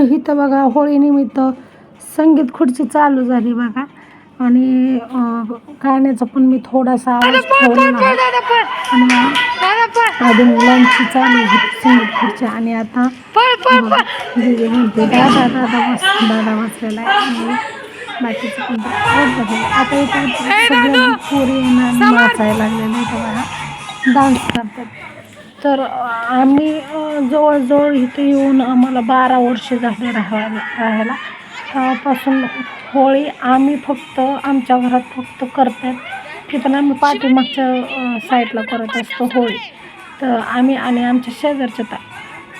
इथं बघा होळीनिमित्त संगीत खुर्ची चालू झाली बघा. आणि गाण्याचा पण मी थोडासा आवाज. आणि आधी मुलांची चालू होती संगीत खुर्ची आणि आता दीदी म्हणते दादा दादा बस दादा बसलेला आहे. बाकीचं पण बघा. आता इथं सगळ्या पोरी नाचायला लागलेल्या इथं बघा. डान्स करतात. तर आम्ही जवळजवळ इथे येऊन आम्हाला बारा वर्ष झाले राहायला राहायला. तेव्हापासून होळी आम्ही फक्त आमच्या घरात फक्त करतात ती पण आम्ही पाठीमागच्या साईडला करत असतो होळी. तर आम्ही आणि आमच्या शेजारच्या ता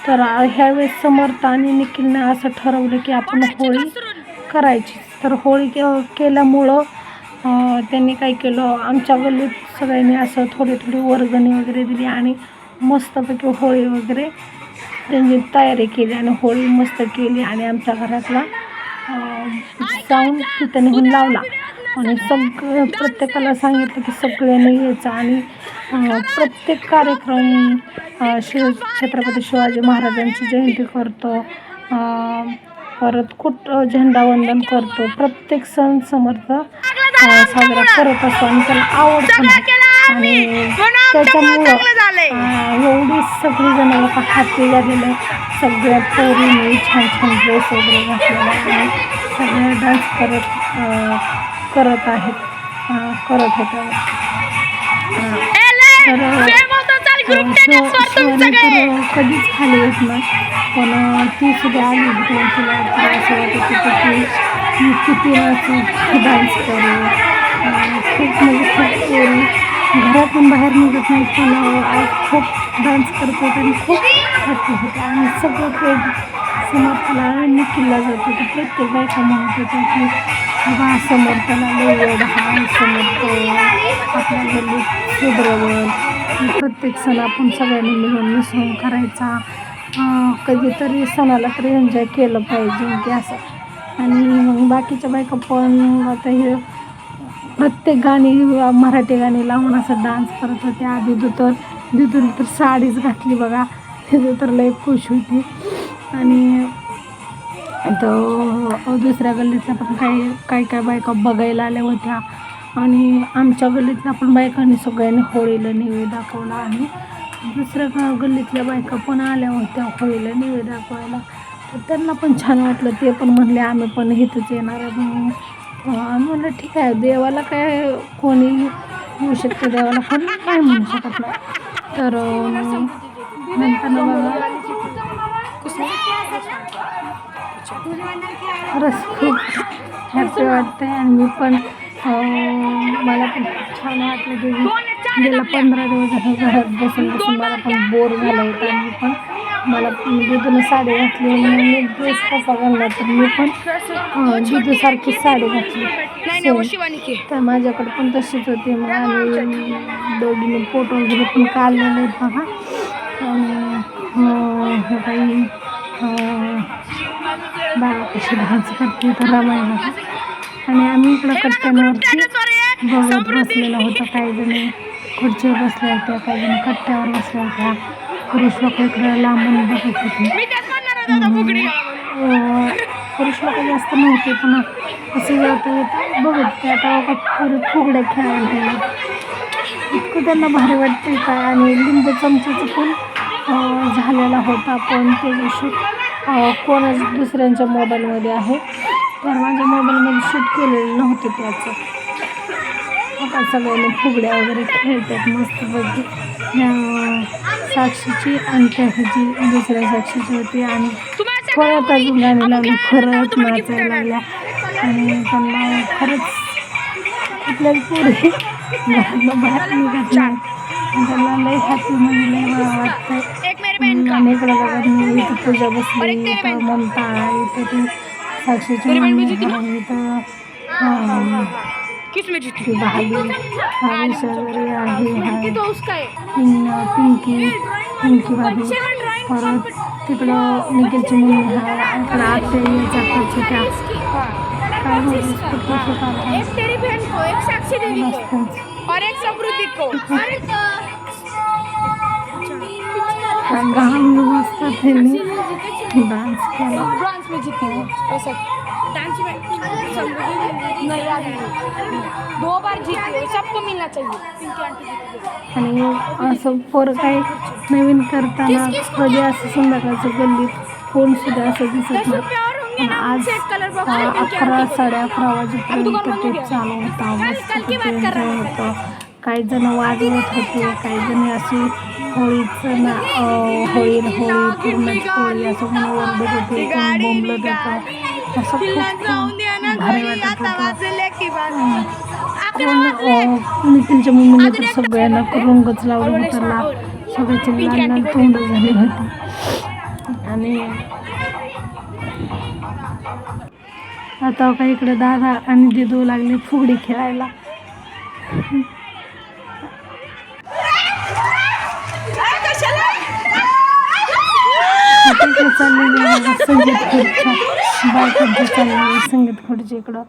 तर ह्यावेळेस समर्थ आणि निखिलने असं ठरवलं की आपण होळी करायची. तर होळी के केल्यामुळं त्यांनी काय केलं? आमच्या गल्लीत सगळ्यांनी असं थोडी थोडी वर्गणी वगैरे दिली आणि मस्तपैकी होळी वगैरे त्यांनी तयारी केली आणि होळी मस्त केली आणि आमच्या घरातला जाऊन तिथं निघून लावला. आणि सगळं प्रत्येकाला सांगितलं की सगळ्यांनी यायचं आणि प्रत्येक कार्यक्रम शिव छत्रपती शिवाजी महाराजांची जयंती करतो. परत कुठ झेंडावंदन करतो. प्रत्येक सण समर्थ साजरा करत असतो आणि त्याला आणि त्याच्यामुळं अं, एवढी सगळी जण लोक हॅपी झालेले सगळ्या पोरीने छान छान ड्रेस वगैरे घातलेला आहे. आणि सगळे डान्स करत करत आहेत. करत होत्या कधीच खाली येत नाही. पण ती सुद्धा आली होती तिला असं वाटत होतं की मी किती डान्स करू खूप म्हणजे खूप घरातून बाहेर निघत नाही पण आज खूप डान्स करतो आणि खूप हॅपी होते आणि सगळं क्रेडिट समर्थला आणि किल्ला जात. होतं प्रत्येक बायका म्हणत होत्या की बाबा समर्थला लई हा समर्थ आपल्या गल्ली सुधरवल प्रत्येक सण आपण सगळ्यांनी मिळून मिसळून करायचा. कधीतरी सणाला तरी एन्जॉय केलं पाहिजे. की असं. आणि मग बाकीच्या बायका पण आता हे प्रत्येक गाणी मराठी गाणी लावून असं डान्स करत होते आधी. तर दिदून तर साडीच घातली बघा. तिथं तर लई खुश होती. आणि तो दुसऱ्या गल्लीतल्या पण काही काही काही बायका बघायला आल्या होत्या. आणि आमच्या गल्लीतल्या पण बायकांनी सगळ्यांनी होळीला निवेद दाखवला आणि दुसऱ्या ग- गल्लीतल्या बायका पण आल्या होत्या होळीला निवेद दाखवायला. तर त्यांना पण छान वाटलं. ते पण म्हणले आम्ही पण इथंच येणार आहे म्हणून म्हणलं ठीक आहे देवाला काय कोणी होऊ शकतं देवाला? पण नाही म्हणू शकत नाही. तर नंतर बघा खरंच खूप हॅपी वाटते आणि मी पण मला पण खूप छान वाटलं की गेला पंधरा दिवस घरात बसून बसून मला पण बोर झालं होतं आणि मी पण मला जिथून साडी घातली आणि मी ड्रेस कसा घालला तर मी पण अं, जिथूसारखी साडी घातली. Same. तर माझ्याकडे पण तशीच होती. मग आम्ही दोघींनी फोटो वगैरे पण काढलेले आहेत बघा. आणि हे काही बाळा कशी डान्स करते तर रमाय बघा. आणि आम्ही इकडं कट्ट्यांवरती बघत बसलेला होता. काही जणी खुर्चीवर बसल्या होत्या काही जणी कट्ट्यावर बसल्या होत्या. पुरुष लोक इकडं लांबून बघत होते. पुरुष लोक जास्त नव्हते पण असं जाता येतं बघत होते. आता बघा पुरे फुगड्या खेळायला गेले. इतकं त्यांना भारी वाटते काय आणि लिंबू चमच्याचं पण झालेला होता पण ते शूट कोणाच दुसऱ्यांच्या मोबाईलमध्ये आहे. तर माझ्या मोबाईलमध्ये शूट केलेलं नव्हतं त्याचं. सगळ्यांनी फुगड्या वगैरे खेळतात मस्तपैकी. साक्षीची आणि त्या ह्याची दुसऱ्या साक्षीची होती आणि परत अजून गाणी लावली परत नाचायला लागल्या. आणि त्यांना खरंच कुठल्याच पुढे बाहेर निघत नाही. त्यांना लई हॅपी म्हणजे वाटतं आणि इकडं बघा मी इथं पूजा बसली इथं ममता आहे इथं ती साक्षीची मम्मी इथं अं, ती भाभी शेजारी आहे आहे पिं पिंकी पिंकी भाभी परत तिकडं निखिलची मम्मी आहे इकडं आत्या जातात त्या काय एक तेरी बहन को एक साक्षी देवी को। और एक समृद्धि को। डान्स केला ब्रॉन्ज में जीती हूँ। ऐसा। डांस में समृद्धि नहीं आ रही दो बार जीती सबको मिलना चाहिए. आणि असं पोर काही नवीन करताना कधी असं संध्याकाळचं गल्लीत कोण सुद्धा असं दिसत दस नाही. आज अकरा साडे अकरा वाजेपर्यंत ते चालू होता. मस्त एन्जॉय होतं. काही जण वाजवत होते काही जण अशी होळीचं ना होळी होळी पूर्णच होळी असं म्हणून ओरडत होते. कोण बोंबलत होतं. असं अं, नितीनच्या मम्मीने तर सगळ्यांना रंगच लावला होता सगळ्याची लाल लाल तोंड झाली होती. आणि आता का इकडे दादा आणि दिदू लागले फुगडी खेळायला. इकडे चाललेली आहे. संगीत खुर्च्या बायकांची चाललेली संगीत खुर्ची इकडं.